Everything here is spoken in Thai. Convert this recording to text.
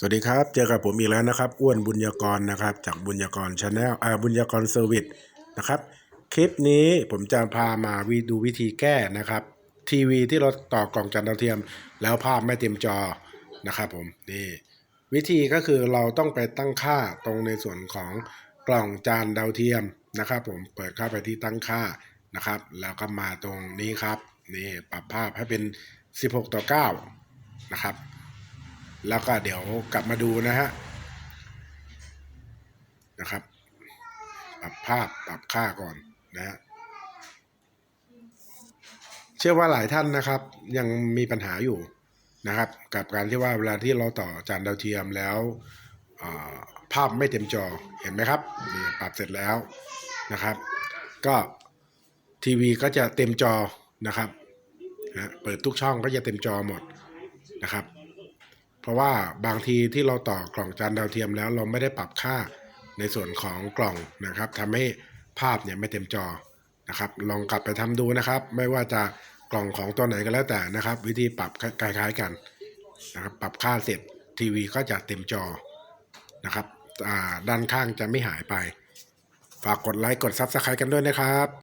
สวัสดีครับ เจอกับผมอีกแล้วนะครับอ้วนบุญยกรนะครับ จากบุญยกรชาแนลอ่าบุญยกรเซอร์วิสนะครับ คลิปนี้ผมจะพามาวิดูวิธีแก้นะครับ ทีวีที่เราต่อกล่องจานดาวเทียม แล้วภาพไม่เต็มจอนะครับผมนี่วิธีก็คือเราต้องไปตั้งค่าตรงในส่วนของกล่องจานดาวเทียมนะครับ ผมเปิดเข้าไปที่ตั้งค่านะครับ แล้วก็มาตรงนี้ครับนี่ปรับภาพให้เป็น 16 ต่อ 9 นะครับ แล้วก็เดี๋ยวกลับมาดูนะฮะนะครับ ปรับภาพปรับค่าก่อนนะฮะเชื่อว่าหลายท่านนะครับ ยังมีปัญหาอยู่นะครับ กับการที่ว่าเวลาที่เราต่อจานดาวเทียมแล้วภาพไม่เต็มจอเห็นไหมครับนี่ปรับเสร็จแล้วนะครับ ก็ทีวีก็จะเต็มจอนะครับนะเปิดทุกช่องก็จะเต็มจอหมดนะครับ ราะว่าบางทีที่เราต่อกล่องจานดาวเทียมแล้วเราไม่ได้ปรับค่าในส่วนของกล่องนะครับทำให้ภาพเนี่ยไม่เต็มจอนะครับ ลองกลับไปทำดูนะครับ ไม่ว่าจะกล่องของตัวไหนก็แล้วแต่นะครับ วิธีปรับคล้ายๆกันนะครับ ปรับค่าเสร็จทีวีก็จะเต็มจอนะครับด้านข้างจะไม่หายไป ฝากกดไลค์กดซับสไครต์กันด้วยนะครับ